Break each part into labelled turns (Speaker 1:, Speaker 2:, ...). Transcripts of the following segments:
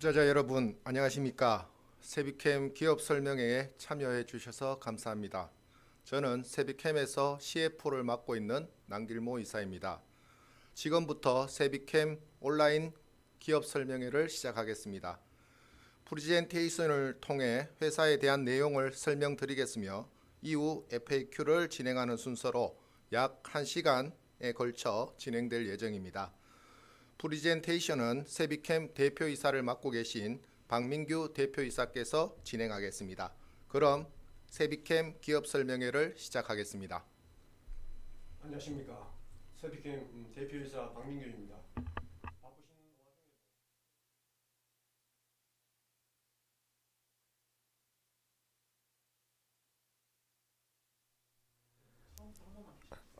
Speaker 1: 투자자 여러분 안녕하십니까? 세비캠 기업 설명회에 참여해 주셔서 감사합니다. 저는 세비캠에서 CFO를 맡고 있는 남길모 이사입니다. 지금부터 세비캠 온라인 기업 설명회를 시작하겠습니다. 프리젠테이션을 통해 회사에 대한 내용을 설명드리겠으며 이후 FAQ를 진행하는 순서로 약 1시간에 걸쳐 진행될 예정입니다. 프리젠테이션은 세비캠 대표이사를 맡고 계신 박민규 대표이사께서 진행하겠습니다. 그럼 세비캠 기업 설명회를 시작하겠습니다.
Speaker 2: 안녕하십니까 세비캠 음, 대표이사 박민규입니다.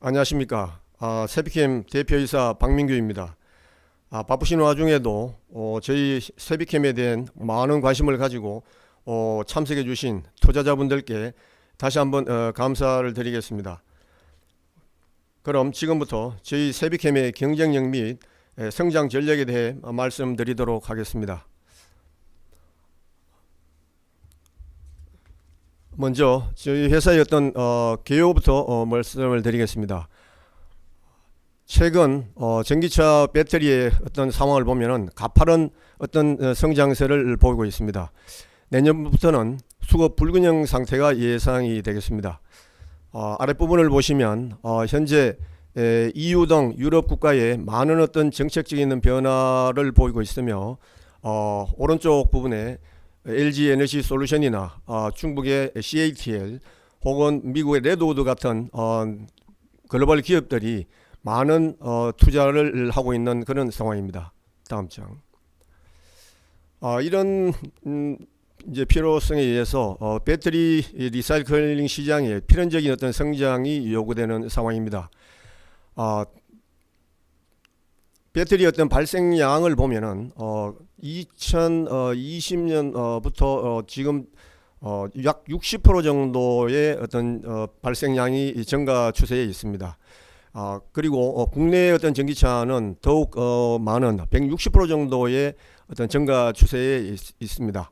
Speaker 2: 안녕하십니까 아, 세비캠 대표이사 박민규입니다. 아, 바쁘신 와중에도 어, 저희 세비캠에 대한 많은 관심을 가지고 어, 참석해 주신 투자자분들께 다시 한번 어, 감사를 드리겠습니다. 그럼 지금부터 저희 세비캠의 경쟁력 및 에, 성장 전략에 대해 말씀드리도록 하겠습니다. 먼저 저희 회사의 어떤 어, 개요부터 어, 말씀을 드리겠습니다. 최근 어, 전기차 배터리의 어떤 상황을 보면은 가파른 어떤 어, 성장세를 보이고 있습니다. 내년부터는 수급 불균형 상태가 예상이 되겠습니다. 어, 아랫부분을 보시면 어, 현재 에, EU 등 유럽 국가의 많은 어떤 정책적인 변화를 보이고 있으며 어, 오른쪽 부분에 LG 에너지 솔루션이나 어, 중국의 CATL 혹은 미국의 레드우드 같은 어, 글로벌 기업들이 많은 어, 투자를 하고 있는 그런 상황입니다. 다음 장. 어, 이런 음, 이제 필요성에 의해서 어, 배터리 리사이클링 시장에 필연적인 어떤 성장이 요구되는 상황입니다. 어, 배터리 어떤 발생량을 보면은 어, 2020년부터 어, 지금 어, 약 60% 정도의 어떤 어, 발생량이 증가 추세에 있습니다. 아, 그리고 어, 국내 어떤 전기차는 더욱 어, 많은 160% 정도의 어떤 증가 추세에 있, 있습니다.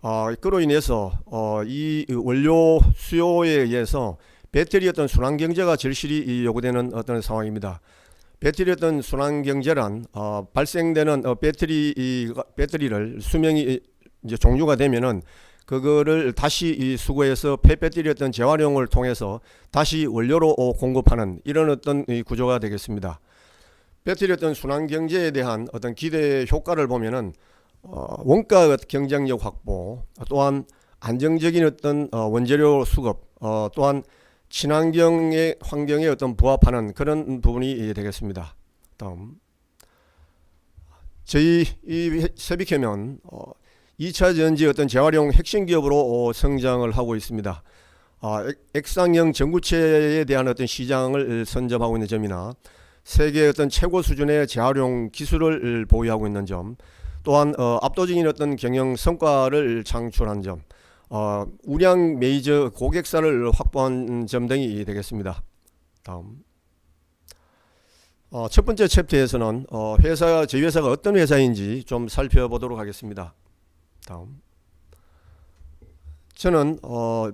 Speaker 2: 아, 그로 인해서 어, 이 원료 수요에 의해서 배터리 어떤 순환 경제가 절실히 이 요구되는 어떤 상황입니다. 배터리 어떤 순환 경제란 어, 발생되는 어, 배터리 이, 배터리를 수명이 이제 종료가 되면은 그거를 다시 이 수거해서 폐배터리 어떤 재활용을 통해서 다시 원료로 어, 공급하는 이런 어떤 이 구조가 되겠습니다. 배터리 어떤 순환 경제에 대한 어떤 기대 효과를 보면은 어, 원가 경쟁력 확보, 또한 안정적인 어떤 어, 원재료 수급, 어, 또한 친환경의 환경에 어떤 부합하는 그런 부분이 되겠습니다. 다음 저희 이 세비캠은 어, 2차 전지 어떤 재활용 핵심 기업으로 어, 성장을 하고 있습니다. 아, 액- 액상형 전구체에 대한 어떤 시장을 선점하고 있는 점이나 세계 어떤 최고 수준의 재활용 기술을 보유하고 있는 점, 또한 어, 압도적인 어떤 경영 성과를 창출한 점, 어, 우량 메이저 고객사를 확보한 점 등이 되겠습니다. 다음. 어, 첫 번째 챕터에서는 어, 회사 저희 회사가 어떤 회사인지 좀 살펴보도록 하겠습니다. 다음. 저는 어,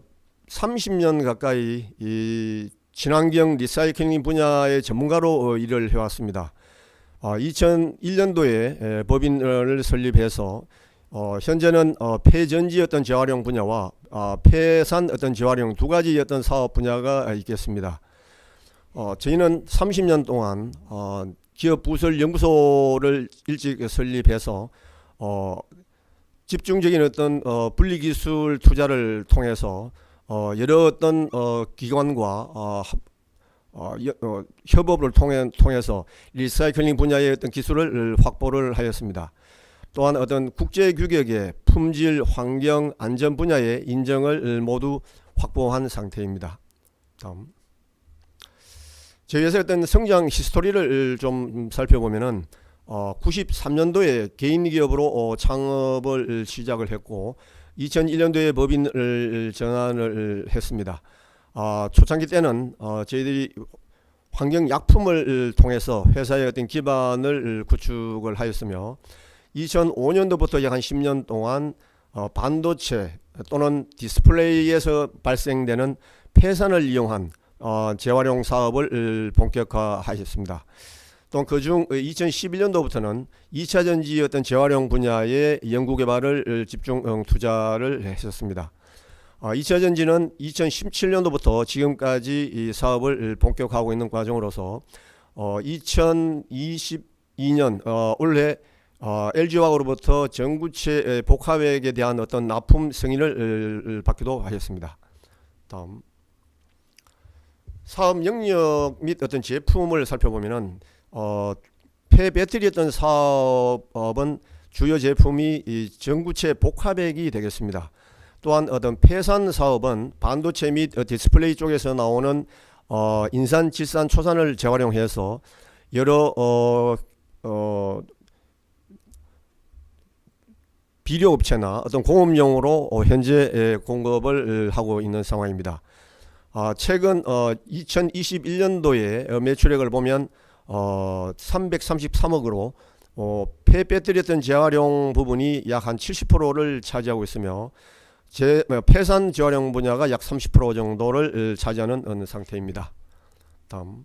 Speaker 2: 30년 가까이 이 친환경 리사이클링 분야의 전문가로 어, 일을 해왔습니다. 어, 2001년도에 법인을 설립해서 어, 현재는 어, 폐전지 어떤 재활용 분야와 어, 폐산 어떤 재활용 두 가지 어떤 사업 분야가 있겠습니다. 어, 저희는 30년 동안 어, 기업 부설 연구소를 일찍 설립해서 어, 집중적인 어떤 어, 분리 기술 투자를 통해서 어, 여러 어떤 어, 기관과 어, 합- 어, 여- 어, 협업을 통해, 통해서 리사이클링 분야의 어떤 기술을 확보를 하였습니다. 또한 어떤 국제 규격의 품질, 환경, 안전 분야의 인정을 모두 확보한 상태입니다. 다음. 저희 회사의 어떤 성장 히스토리를 좀 살펴보면은 어, 93년도에 개인 기업으로 어, 창업을 시작을 했고 2001년도에 법인을 전환을 했습니다. 아, 초창기 때는 어, 저희들이 환경 약품을 통해서 회사의 어떤 기반을 구축을 하였으며 2005년도부터 약 한 10년 동안 어, 반도체 또는 디스플레이에서 발생되는 폐산을 이용한 어, 재활용 사업을 본격화하셨습니다. 또 그중 2011년도부터는 2차 전지 어떤 재활용 분야의 연구 개발을 집중 어, 투자를 했었습니다. 어, 2차 전지는 2017년도부터 지금까지 이 사업을 본격화하고 있는 과정으로서 어, 2022년 어, 올해 어, LG화학으로부터 전구체 복합액에 대한 어떤 납품 승인을 을, 받기도 하셨습니다. 다음 사업 영역 및 어떤 제품을 살펴보면은 어, 폐배터리 어떤 사업은 주요 제품이 이 전구체 복합액이 되겠습니다. 또한 어떤 폐산 사업은 반도체 및 어, 디스플레이 쪽에서 나오는 어, 인산, 질산, 초산을 재활용해서 여러 어, 어, 비료 업체나 어떤 공업용으로 어, 현재 에, 공급을 하고 있는 상황입니다. 아, 최근 어, 2021년도에 어, 매출액을 보면 어, 333억으로 어, 폐 배터리였던 재활용 부분이 약 한 70%를 차지하고 있으며 제 어, 폐산 재활용 분야가 약 30% 정도를 어, 차지하는 어느 상태입니다. 다음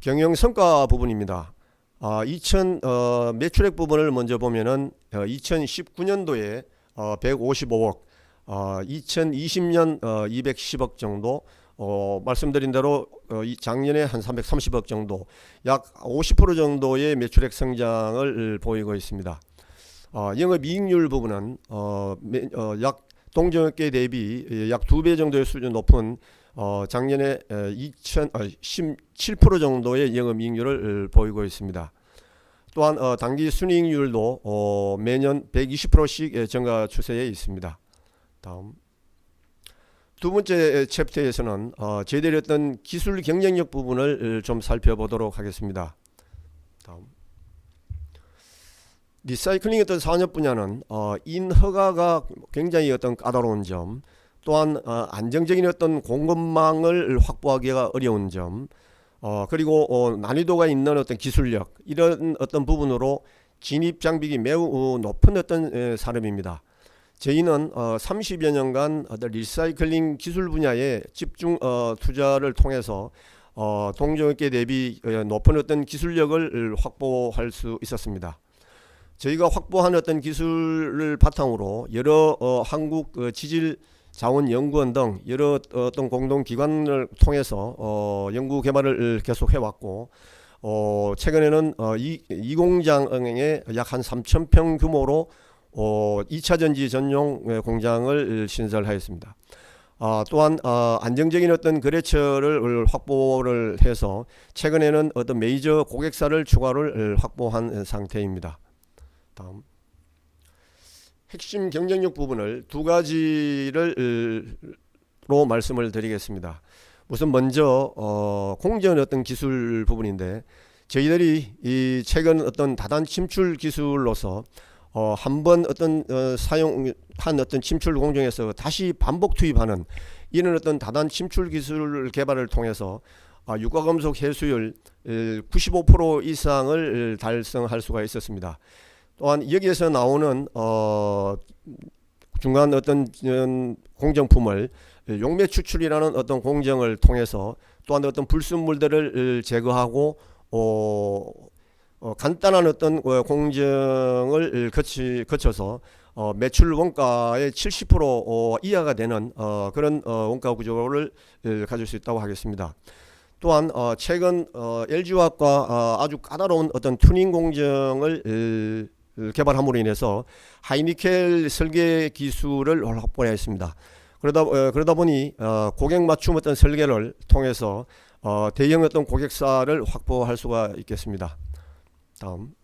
Speaker 2: 경영 성과 부분입니다. 아, 2000 어, 매출액 부분을 먼저 보면은 어, 2019년도에 어, 155억, 어, 2020년 어, 210억 정도, 어, 말씀드린 대로 어, 이 작년에 한 330억 정도, 약 50% 정도의 매출액 성장을 보이고 있습니다. 어, 영업 이익률 부분은 어, 매, 어, 약 동종업계 대비 예, 약두 배 정도의 수준 높은 어, 작년에 2000, 어, 17% 정도의 영업 이익률을 보이고 있습니다. 또한 어, 당기 순이익률도 어, 매년 120%씩 증가 추세에 있습니다. 다음 두 번째 챕터에서는 어, 제대로 했던 기술 경쟁력 부분을 좀 살펴보도록 하겠습니다. 다음 리사이클링 어떤 산업 분야는 어, 인허가가 굉장히 어떤 까다로운 점, 또한 어, 안정적인 어떤 공급망을 확보하기가 어려운 점, 어, 그리고 어, 난이도가 있는 어떤 기술력 이런 어떤 부분으로 진입 장벽이 매우 높은 어떤 에, 산업입니다. 저희는 어, 30여 년간 리사이클링 기술 분야에 집중 어, 투자를 통해서 어, 동종업계 대비 어, 높은 어떤 기술력을 확보할 수 있었습니다. 저희가 확보한 어떤 기술을 바탕으로 여러 어, 한국 어, 지질 자원 연구원 등 여러 어떤 공동 기관을 통해서 어, 연구 개발을 계속 해 왔고 어, 최근에는 어, 이, 이 공장에 약한 3천 평 규모로 어, 2차 전지 전용 예, 공장을 신설하였습니다. 아, 또한 아, 안정적인 어떤 거래처를 확보를 해서 최근에는 어떤 메이저 고객사를 추가를 확보한 상태입니다. 다음 핵심 경쟁력 부분을 두 가지를 로 말씀을 드리겠습니다. 우선 먼저 어, 공전 어떤 기술 부분인데 저희들이 이 최근 어떤 다단 침출 기술로서 어, 한 번 어떤 어, 사용한 어떤 침출 공정에서 다시 반복 투입하는 이런 어떤 다단 침출 기술 개발을 통해서 아, 유가금속 해수율 95% 이상을 달성할 수가 있었습니다. 또한 여기에서 나오는 어 중간 어떤 공정품을 용매 추출이라는 어떤 공정을 통해서 또한 어떤 불순물들을 제거하고 어, 어 간단한 어떤 공정을 거치 거쳐서 어, 매출 원가의 70% 어, 이하가 되는 어, 그런 어, 원가 구조를 가질 수 있다고 하겠습니다. 또한 어, 최근 어, LG화학과 어, 아주 까다로운 어떤 튜닝 공정을 개발함으로 인해서 하이니켈 설계 기술을 확보했습니다. 그러다 어, 그러다 보니 어, 고객 맞춤 어떤 설계를 통해서 어, 대형 어떤 고객사를 확보할 수가 있겠습니다. 다음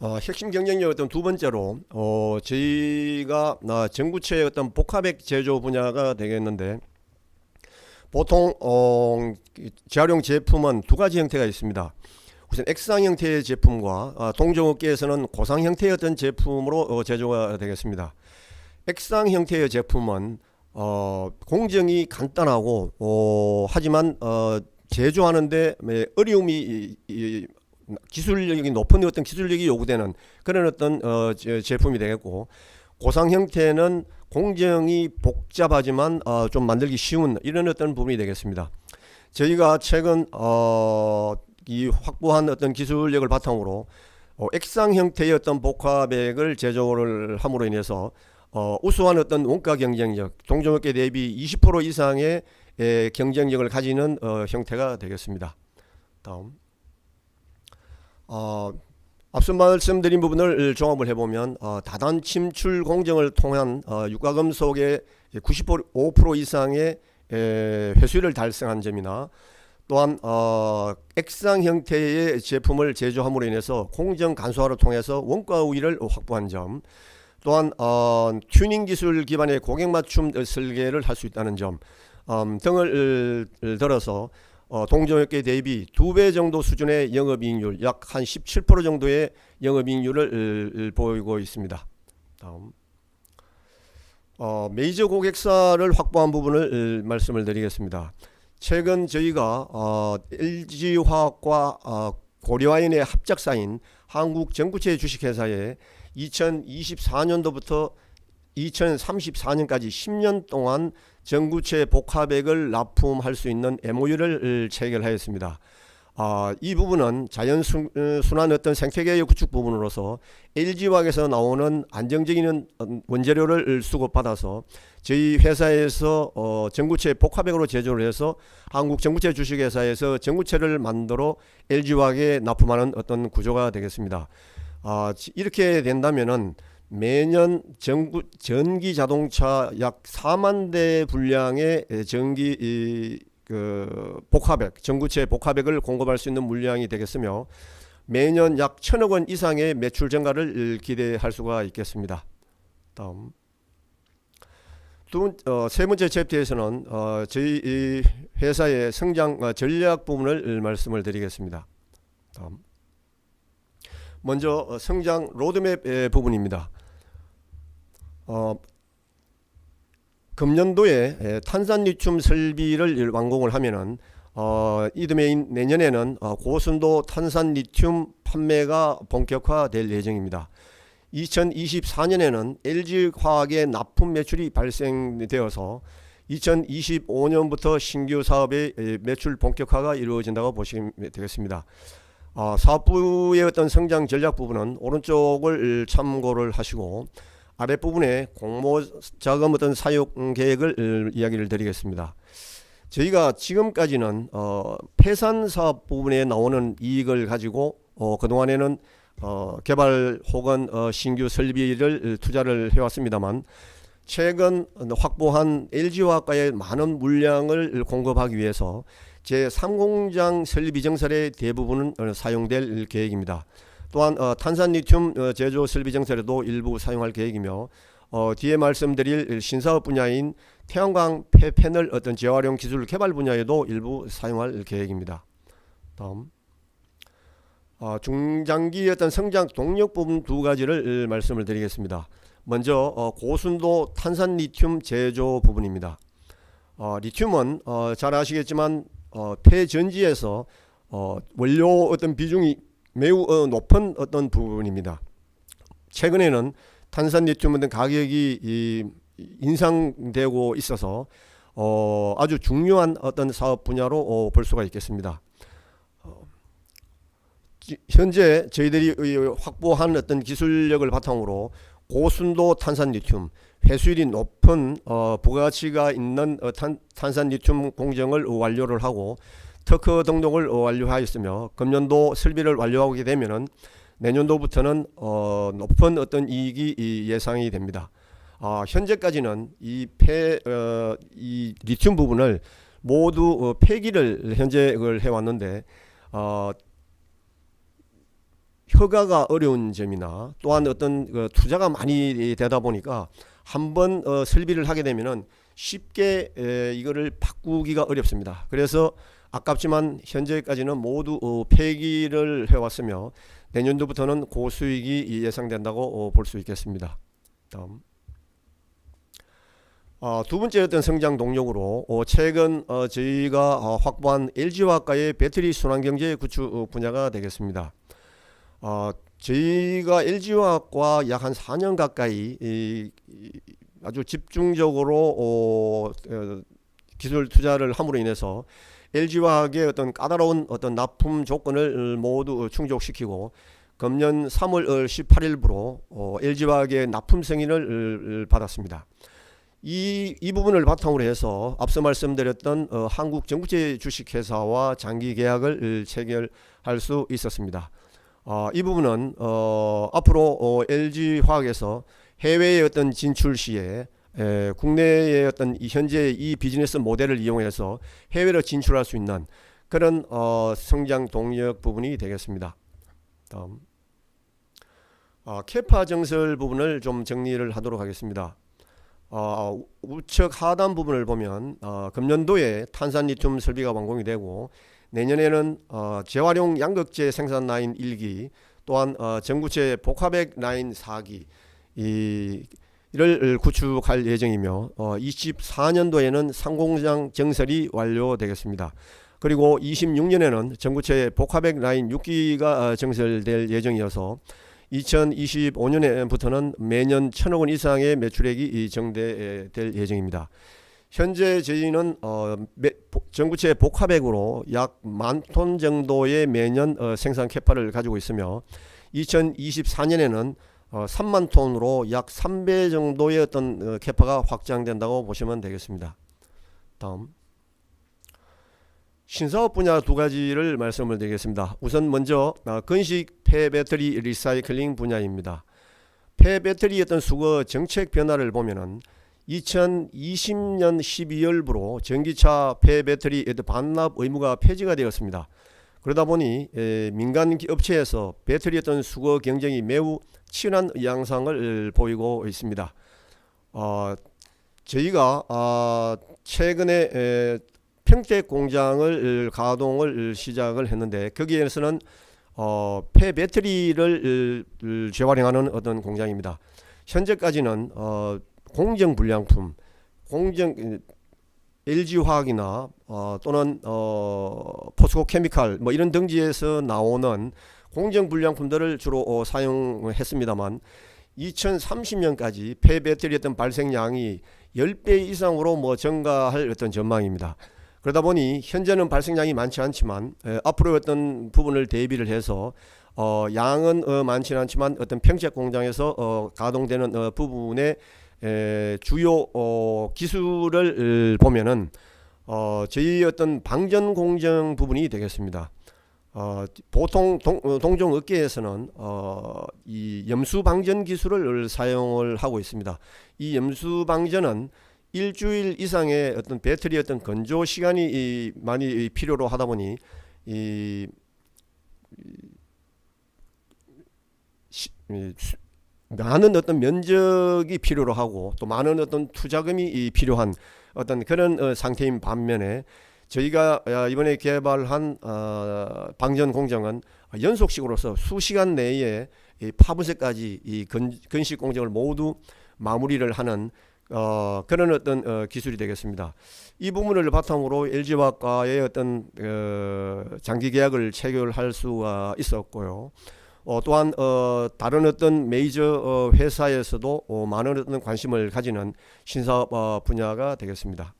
Speaker 2: 어, 핵심 경쟁력 어떤 두 번째로 어, 저희가 어, 전구체 어떤 복합액 제조 분야가 되겠는데 보통 어, 재활용 제품은 두 가지 형태가 있습니다. 우선 X상 형태의 제품과 어, 동종업계에서는 고상 형태의 어떤 제품으로 어, 제조가 되겠습니다. X상 형태의 제품은 어, 공정이 간단하고 어, 하지만 어, 제조하는데 매- 어려움이 기술력이 높은 어떤 기술력이 요구되는 그런 어떤 어, 제- 제품이 되겠고 고상 형태는 공정이 복잡하지만 어, 좀 만들기 쉬운 이런 어떤 부분이 되겠습니다. 저희가 최근 어, 이 확보한 어떤 기술력을 바탕으로 어, 액상 형태의 어떤 복화백을 제조를 함으로 인해서 어, 우수한 어떤 원가 경쟁력, 동종업계 대비 20% 이상의 에, 경쟁력을 가지는 어, 형태가 되겠습니다. 다음. 어, 앞서 말씀드린 부분을 종합을 해보면 어, 다단 침출 공정을 통한 어, 유가금속의 95% 이상의 에, 회수율을 달성한 점이나 또한 어, 액상 형태의 제품을 제조함으로 인해서 공정 간소화를 통해서 원가 우위를 확보한 점 또한 어, 튜닝 기술 기반의 고객 맞춤 설계를 할 수 있다는 점 음, 등을 을, 들어서 어, 동종업계 대비 두 배 정도 수준의 영업이익률 약 한 17% 정도의 영업이익률을 보이고 있습니다. 다음 어, 메이저 고객사를 확보한 부분을 을, 말씀을 드리겠습니다. 최근 저희가 어, LG화학과 어, 고려아연의 합작사인 한국전구체 주식회사에 2024년도부터 2034년까지 10년 동안 전구체 복합액을 납품할 수 있는 MOU를 체결하였습니다. 아, 이 부분은 자연 순- 어, 어떤 생태계의 구축 부분으로서 LG화학에서 나오는 안정적인 원재료를 수급받아서 저희 회사에서 어, 전구체 복합액으로 제조를 해서 한국 전구체 주식회사에서 전구체를 만들어 LG화학에 납품하는 어떤 구조가 되겠습니다. 아, 지- 이렇게 된다면은 매년 전구, 전기 자동차 약 4만 대 분량의 에, 전기 이, 그 복합액, 전구체 복합액을 공급할 수 있는 물량이 되겠으며 매년 약 천억 원 이상의 매출 증가를 기대할 수가 있겠습니다. 다음. 두 번, 어, 세 번째 챕터에서는 어, 저희 이 회사의 성장 어, 전략 부분을 말씀을 드리겠습니다. 다음. 먼저 어, 성장 로드맵 의 부분입니다. 어, 금년도에 에, 탄산 리튬 설비를 완공을 하면은 어, 이듬해 내년에는 어, 고순도 탄산 리튬 판매가 본격화될 예정입니다. 2024년에는 LG 화학의 납품 매출이 발생되어서 2025년부터 신규 사업의 에, 매출 본격화가 이루어진다고 보시면 되겠습니다. 어, 사업부의 어떤 성장 전략 부분은 오른쪽을 참고를 하시고 아랫부분에 공모 자금 어떤 사용 계획을 이야기를 드리겠습니다. 저희가 지금까지는 어, 폐산 사업 부분에 나오는 이익을 가지고 어, 그동안에는 어, 개발 혹은 어, 신규 설비를 투자를 해왔습니다만 최근 확보한 LG화학과의 많은 물량을 공급하기 위해서 제 3공장 설비 증설의 대부분은 어, 사용될 계획입니다. 또한 어, 탄산 리튬 어, 제조 설비 증설에도 일부 사용할 계획이며 어, 뒤에 말씀드릴 신사업 분야인 태양광 폐 패널 어떤 재활용 기술 개발 분야에도 일부 사용할 계획입니다. 다음 어, 중장기 어떤 성장 동력 부분 두 가지를 말씀을 드리겠습니다. 먼저 어, 고순도 탄산 리튬 제조 부분입니다. 어, 리튬은 어, 잘 아시겠지만 어, 폐전지에서 어, 원료 어떤 비중이 매우 어, 높은 어떤 부분입니다. 최근에는 탄산 리튬 등 가격이 이, 인상되고 있어서 어, 아주 중요한 어떤 사업 분야로 어, 볼 수가 있겠습니다. 어, 지- 현재 저희들이 이 확보한 어떤 기술력을 바탕으로 고순도 탄산 리튬, 회수율이 높은 어, 부가가치가 있는 어, 탄, 탄산 리튬 공정을 완료를 하고 특허 등록을 완료하였으며 금년도 설비를 완료하게 되면은 내년도부터는 어, 높은 어떤 이익이 이 예상이 됩니다. 아, 현재까지는 이 폐, 어, 이 리튬 부분을 모두 어, 폐기를 현재 그걸 해왔는데 어, 허가가 어려운 점이나 또한 어떤 그 투자가 많이 되다 보니까 한번 어, 설비를 하게 되면은 쉽게 에, 이거를 바꾸기가 어렵습니다. 그래서 아깝지만 현재까지는 모두 어, 폐기를 해왔으며 내년도부터는 고수익이 예상된다고 어, 볼수 있겠습니다. 다음 어, 두 번째 어떤 성장 동력으로 어, 최근 어, 저희가 어, 확보한 LG화학과의 배터리 순환경제 구축 어, 분야가 되겠습니다. 어, 저희가 LG화학과 약 한 4년 가까이 이, 이, 아주 집중적으로 어, 어, 기술 투자를 함으로 인해서 LG화학의 어떤 까다로운 어떤 납품 조건을 모두 충족시키고 금년 3월 18일부로 어, LG화학의 납품 승인을 받았습니다. 이, 이 부분을 바탕으로 해서 앞서 말씀드렸던 어, 한국 전구체 주식회사와 장기 계약을 체결할 수 있었습니다. 어, 이 부분은 어, 앞으로 어, LG화학에서 해외의 어떤 진출 시에 에, 국내의 어떤 이 현재 이 비즈니스 모델을 이용해서 해외로 진출할 수 있는 그런 어, 성장 동력 부분이 되겠습니다. 다음 어, 캐파 정설 부분을 좀 정리를 하도록 하겠습니다. 어, 우측 하단 부분을 보면 어, 금년도에 탄산 리튬 설비가 완공이 되고 내년에는 어, 재활용 양극재 생산 라인 1기 또한 어, 전구체 복합액 라인 4기 이 이를 구축할 예정이며 어, 24년도에는 상공장 정설이 완료되겠습니다. 그리고 26년에는 전구체 복합액 라인 6기가 어, 정설될 예정이어서 2025년부터는 매년 천억 원 이상의 매출액이 정대될 예정입니다. 현재 저희는 어, 전구체 복합액으로 약 만 톤 정도의 매년 어, 생산 캐파를 가지고 있으며 2024년에는 어, 3만 톤으로 약 3배 정도의 어떤 어, 캐파가 확장된다고 보시면 되겠습니다. 다음 신사업 분야 두 가지를 말씀을 드리겠습니다. 우선 먼저 어, 건식 폐배터리 리사이클링 분야입니다. 폐배터리 어떤 수거 정책 변화를 보면은 2020년 12월부로 전기차 폐배터리 반납 의무가 폐지가 되었습니다. 그러다 보니 에, 민간 기- 업체에서 배터리 어떤 수거 경쟁이 매우 치열한 양상을 보이고 있습니다. 어, 저희가 아, 최근에 에, 평택 공장을 가동을 시작을 했는데 거기에서는 어, 폐 배터리를 을, 재활용하는 어떤 공장입니다. 현재까지는 어, 공정 불량품, 공정 LG 화학이나 어, 또는 어, 포스코 케미칼 뭐 이런 등지에서 나오는 공정 불량품들을 주로 어, 사용했습니다만 2030년까지 폐배터리 어떤 발생량이 10배 이상으로 뭐 증가할 어떤 전망입니다. 그러다 보니 현재는 발생량이 많지 않지만 에, 앞으로 어떤 부분을 대비를 해서 어, 양은 어, 많지는 않지만 어떤 평택 공장에서 어, 가동되는 어, 부분의 에, 주요 어, 기술을 보면은 어, 저희 어떤 방전 공정 부분이 되겠습니다. 어, 보통 동, 어, 동종 업계에서는 어, 이 염수 방전 기술을 사용을 하고 있습니다. 이 염수 방전은 일주일 이상의 어떤 배터리 어떤 건조 시간이 이, 많이 이 필요로 하다 보니 이, 이, 시, 많은 어떤 면적이 필요로 하고 또 많은 어떤 투자금이 이 필요한 어떤 그런 어, 상태인 반면에 저희가 어, 이번에 개발한 어, 방전 공정은 연속식으로서 수시간 내에 이 파브색까지 이 건, 건식 공정을 모두 마무리를 하는 어, 그런 어떤 어, 기술이 되겠습니다. 이 부분을 바탕으로 LG화학과의 어떤 어, 장기 계약을 체결할 수가 있었고요. 어, 또한 어, 다른 어떤 메이저 어, 회사에서도 어, 많은 어떤 관심을 가지는 신사업 어, 분야가 되겠습니다.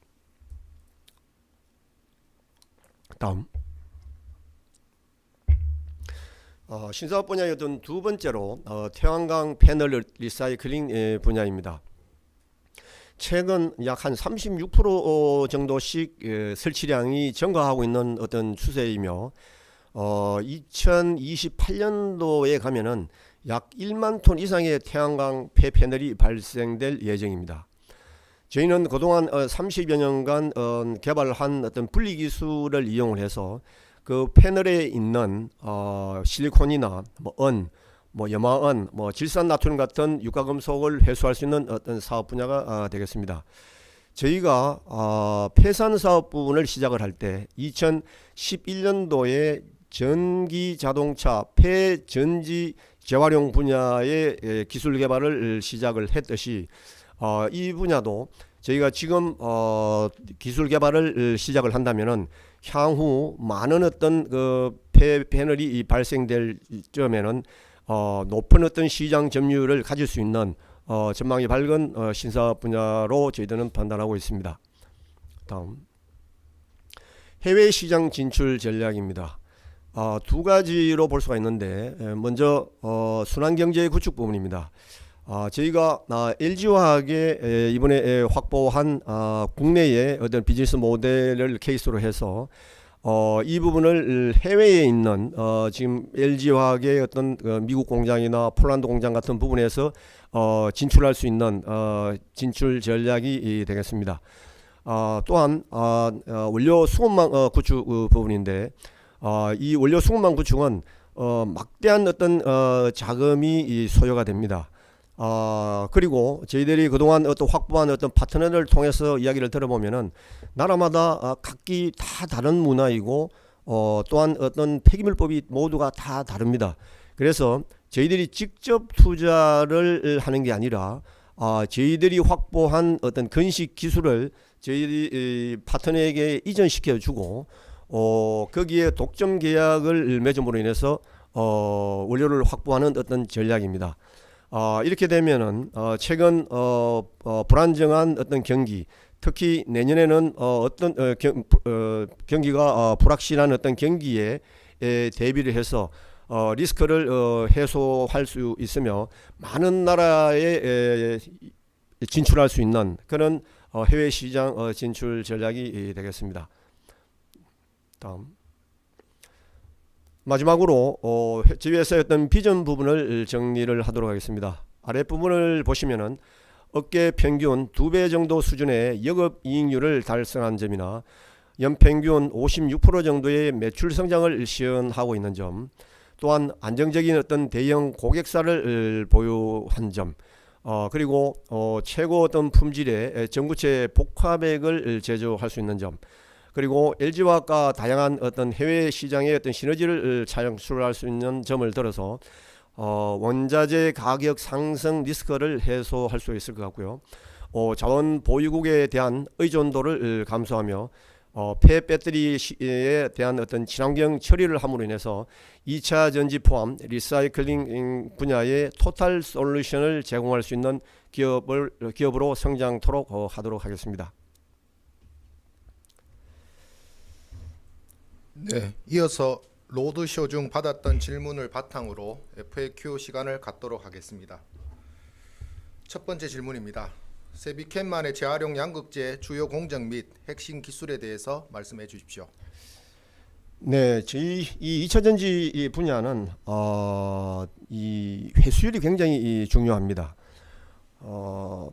Speaker 2: 다음 어, 신사업 분야의 어떤 두 번째로 어, 태양광 패널 리사이클링 예, 분야입니다. 최근 약 한 36% 어, 정도씩 예, 설치량이 증가하고 있는 어떤 추세이며 어, 2028년도에 가면은 약 1만 톤 이상의 태양광 폐 패널이 발생될 예정입니다. 저희는 그동안 어, 30여 년간 어, 개발한 어떤 분리 기술을 이용을 해서 그 패널에 있는 어, 실리콘이나 뭐 은, 뭐 염화은, 뭐 질산 나트륨 같은 유가금속을 회수할 수 있는 어떤 사업 분야가 아, 되겠습니다. 저희가 아, 폐산 사업 부분을 시작을 할 때 2011년도에 전기 자동차 폐전지 재활용 분야의 에, 기술 개발을 시작을 했듯이 어, 이 분야도 저희가 지금 어, 기술 개발을 시작을 한다면은 향후 많은 어떤 그 폐 패널이 이 발생될 점에는 어, 높은 어떤 시장 점유율을 가질 수 있는 어, 전망이 밝은 어, 신사 분야로 저희들은 판단하고 있습니다. 다음 해외 시장 진출 전략입니다. 아, 두 가지로 볼 수가 있는데 에, 먼저 어, 순환 경제 구축 부분입니다. 아, 저희가 아, LG화학에 에, 이번에 에, 확보한 아, 국내의 어떤 비즈니스 모델을 케이스로 해서 어, 이 부분을 해외에 있는 어, 지금 LG화학의 어떤 어, 미국 공장이나 폴란드 공장 같은 부분에서 어, 진출할 수 있는 어, 진출 전략이 이, 되겠습니다. 아, 또한 아, 어, 원료 수급망 어, 구축 어, 부분인데 어, 이 원료 수급망 구축은 어, 막대한 어떤 어, 자금이 이 소요가 됩니다. 아 그리고 저희들이 그동안 어떤 확보한 어떤 파트너를 통해서 이야기를 들어보면은 나라마다 아, 각기 다 다른 문화이고 어, 또한 어떤 폐기물법이 모두가 다 다릅니다. 그래서 저희들이 직접 투자를 하는 게 아니라 아, 저희들이 확보한 어떤 건식 기술을 이, 파트너에게 이전시켜 주고 어, 거기에 독점 계약을 맺음으로 인해서 어, 원료를 확보하는 어떤 전략입니다. 어, 이렇게 되면은 어, 최근 어, 어, 불안정한 어떤 경기, 특히 내년에는 어, 어떤 어, 경, 어, 경기가 어, 불확실한 어떤 경기에 에, 대비를 해서 어, 리스크를 어, 해소할 수 있으며 많은 나라에 에, 진출할 수 있는 그런 어, 해외 시장 어, 진출 전략이 이, 되겠습니다. 다음. 마지막으로 어, 지휘에서 어떤 비전 부분을 정리를 하도록 하겠습니다. 아랫 부분을 보시면은 업계 평균 두배 정도 수준의 영업 이익률을 달성한 점이나 연평균 56% 정도의 매출 성장을 시현하고 있는 점, 또한 안정적인 어떤 대형 고객사를 보유한 점, 어, 그리고 어, 최고 어떤 품질의 전구체 복합액을 제조할 수 있는 점, 그리고 LG화학과 다양한 어떤 해외 시장의 어떤 시너지를 창출할 수 있는 점을 들어서 어, 원자재 가격 상승 리스크를 해소할 수 있을 것 같고요. 어, 자원 보유국에 대한 의존도를 감소하며 어, 폐 배터리에 대한 어떤 친환경 처리를 함으로 인해서 2차 전지 포함 리사이클링 분야의 토탈 솔루션을 제공할 수 있는 기업을 기업으로 성장토록 어, 하도록 하겠습니다.
Speaker 1: 네, 이어서 로드쇼 중 받았던 질문을 바탕으로 FAQ 시간을 갖도록 하겠습니다. 첫 번째 질문입니다. 세비캠만의 재활용 양극재 주요 공정 및 핵심 기술에 대해서 말씀해 주십시오.
Speaker 2: 네, 저희 이 2차 전지 이 분야는 어, 이 회수율이 굉장히 이 중요합니다. 어,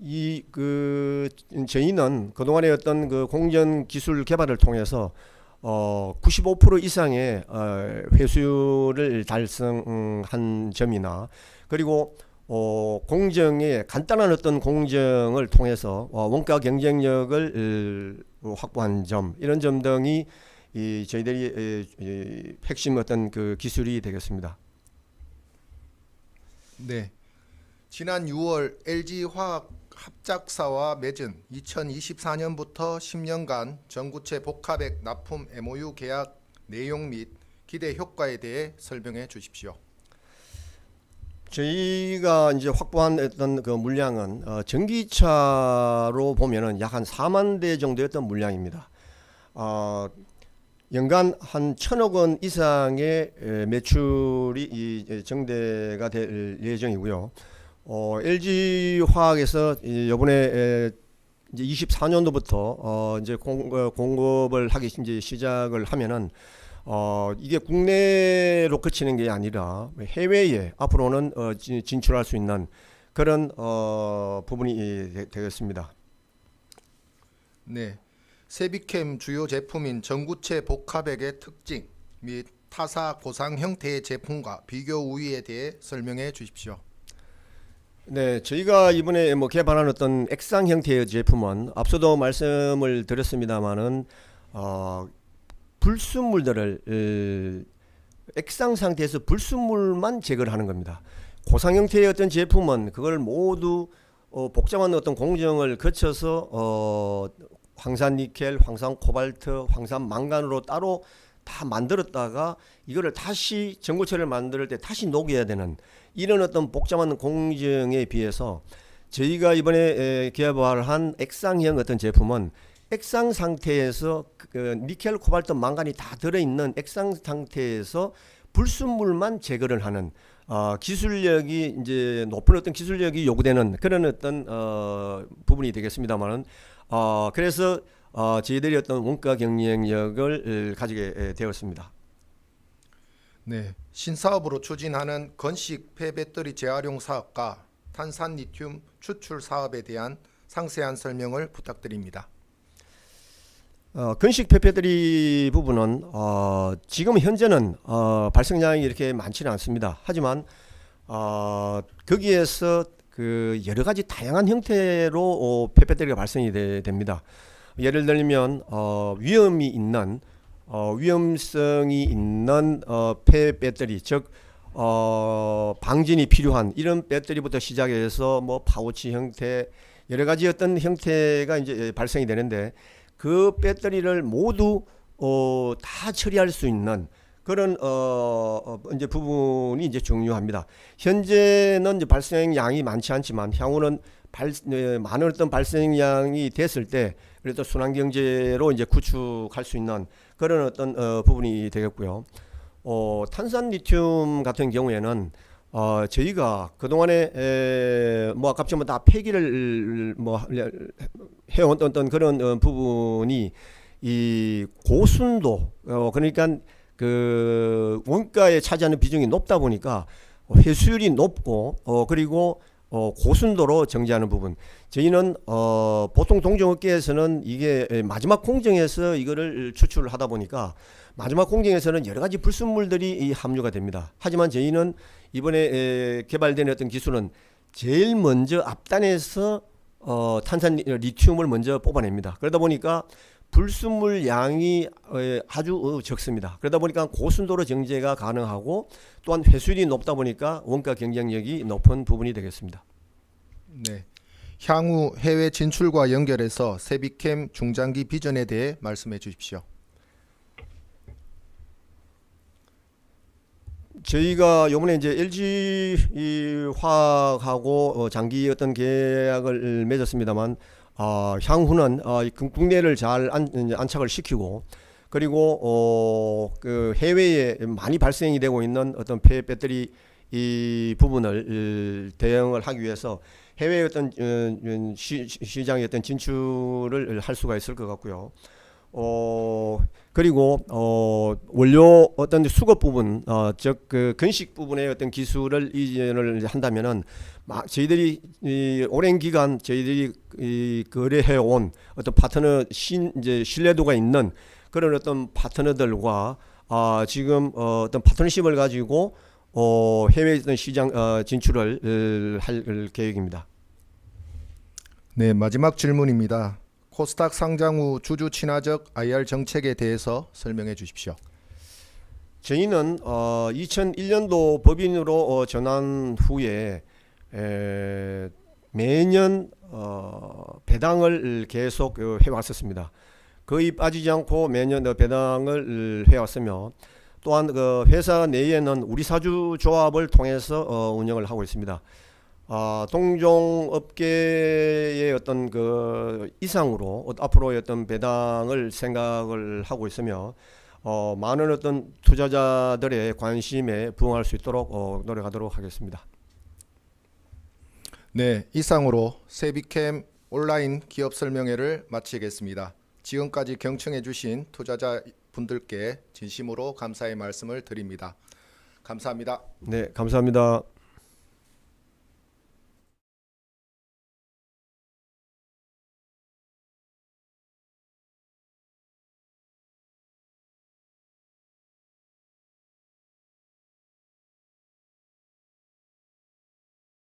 Speaker 2: 이 그 저희는 그동안의 어떤 그 공정 기술 개발을 통해서 어, 95% 이상의 어, 회수율을 달성한 점이나 그리고 어, 공정의 간단한 어떤 공정을 통해서 어, 원가 경쟁력을 어, 확보한 점 이런 점 등이 이 저희들이 에, 이 핵심 어떤 그 기술이 되겠습니다.
Speaker 1: 네. 지난 6월 LG 화학 합작사와 맺은 2024년부터 10년간 전구체 복합액 납품 MOU 계약 내용 및 기대 효과에 대해 설명해 주십시오.
Speaker 2: 저희가 이제 확보한 어떤 그 물량은 어, 전기차로 보면은 약 한 4만 대 어떤 물량입니다. 어, 연간 한 천억 원 이상의 에, 매출이 정대가 될 예정이고요. 어, LG 화학에서 이 요번에 에, 이제 24년도부터 어, 이제 공, 어, 공급을 하기 이제 시작을 하면은 어, 이게 국내로 그치는 게 아니라 해외에 앞으로는 어, 진- 진출할 수 있는 그런 어, 부분이 되, 되겠습니다.
Speaker 1: 네. 세비캠 주요 제품인 전구체 복합액의 특징 및 타사 고상 형태의 제품과 비교 우위에 대해 설명해 주십시오.
Speaker 2: 네, 저희가 이번에 뭐 개발한 어떤 액상 형태의 제품은 앞서도 말씀을 드렸습니다만은 어, 불순물들을 에, 액상 상태에서 불순물만 제거를 하는 겁니다. 고상 형태의 어떤 제품은 그걸 모두 어, 복잡한 어떤 공정을 거쳐서 어, 황산 니켈, 황산 코발트, 황산 망간으로 따로 다 만들었다가 이거를 다시 전구체를 만들 때 다시 녹여야 되는 이런 어떤 복잡한 공정에 비해서 저희가 이번에 에, 개발한 액상형 어떤 제품은 액상 상태에서 그 니켈, 코발트, 망간이 다 들어있는 액상 상태에서 불순물만 제거를 하는 어, 기술력이 이제 높은 어떤 기술력이 요구되는 그런 어떤 어, 부분이 되겠습니다만은 어, 그래서 어, 저희들이 어떤 원가 경쟁력을 어, 가지게 에, 되었습니다.
Speaker 1: 네, 신사업으로 추진하는 건식 폐배터리 재활용 사업과 탄산 리튬 추출 사업에 대한 상세한 설명을 부탁드립니다.
Speaker 2: 어, 건식 페페들이 부분은 어, 지금 현재는 어, 발생량이 이렇게 많지는 않습니다. 하지만 어, 거기에서 그 여러 가지 다양한 형태로 어, 페페들이가 발생이 되, 됩니다. 예를 들면 어, 위험이 있는 어, 위험성이 있는 어, 폐 배터리 즉 어, 방진이 필요한 이런 배터리부터 시작해서 뭐 파우치 형태 여러 가지 어떤 형태가 이제 발생이 되는데 그 배터리를 모두 어, 다 처리할 수 있는 그런 어, 어 이제 부분이 이제 중요합니다. 현재는 이제 발생량이 많지 않지만 향후는 발, 네, 많은 어떤 발생량이 됐을 때 그래도 순환 경제로 이제 구축할 수 있는 그런 어떤 어, 부분이 되겠고요. 어, 탄산 리튬 같은 경우에는 어, 저희가 그동안에 에, 뭐 아깝지만 다 폐기를 뭐 해온 어떤 그런 어, 부분이 이 고순도 어, 그러니까 그 원가에 차지하는 비중이 높다 보니까 회수율이 높고 어, 그리고 어, 고순도로 정제하는 부분. 저희는 어, 보통 동종업계에서는 이게 마지막 공정에서 이거를 추출을 하다 보니까 마지막 공정에서는 여러 가지 불순물들이 이 함유가 됩니다. 하지만 저희는 이번에 에, 개발된 어떤 기술은 제일 먼저 앞단에서 어, 탄산 리- 리튬을 먼저 뽑아냅니다. 그러다 보니까 불순물 양이 에, 아주 어, 적습니다. 그러다 보니까 고순도로 정제가 가능하고 또한 회수율이 높다 보니까 원가 경쟁력이 높은 부분이 되겠습니다.
Speaker 1: 네. 향후 해외 진출과 연결해서 세비캠 중장기 비전에 대해 말씀해 주십시오.
Speaker 2: 저희가 요번에 이제 LG 이 화학하고 어, 장기 어떤 계약을 맺었습니다만 아, 향후는 어, 국내를 잘 안, 안착을 시키고 그리고 어, 그 해외에 많이 발생이 되고 있는 어떤 폐 배터리 이 부분을 어, 대응을 하기 위해서 해외 어떤 어, 시, 시장의 어떤 진출을 할 수가 있을 것 같고요. 어 그리고 어 원료 어떤 수급 부분 어즉그 건식 부분의 어떤 기술을 이전을 한다면은 막 저희들이 이 오랜 기간 저희들이 이 거래해 온 어떤 파트너 신 이제 신뢰도가 있는 그런 어떤 파트너들과 아 지금 어, 어떤 파트너십을 가지고 어 해외 어떤 시장 어, 진출을 어, 할 계획입니다.
Speaker 1: 네, 마지막 질문입니다. 코스닥 상장 후 주주 친화적 IR 정책에 대해서 설명해 주십시오.
Speaker 2: 저희는 어, 2001년도 법인으로 어, 전환 후에 에, 매년 어, 배당을 계속 어, 해왔었습니다. 거의 빠지지 않고 매년 어, 배당을 해왔으며 또한 그 회사 내에는 우리 사주 조합을 통해서 어, 운영을 하고 있습니다. 아, 동종 업계의 어떤 그 이상으로 어, 앞으로의 어떤 배당을 생각을 하고 있으며 어, 많은 어떤 투자자들의 관심에 부응할 수 있도록 어, 노력하도록 하겠습니다.
Speaker 1: 네, 이상으로 세비캠 온라인 기업 설명회를 마치겠습니다. 지금까지 경청해 주신 투자자 분들께 진심으로 감사의 말씀을 드립니다. 감사합니다.
Speaker 2: 네, 감사합니다.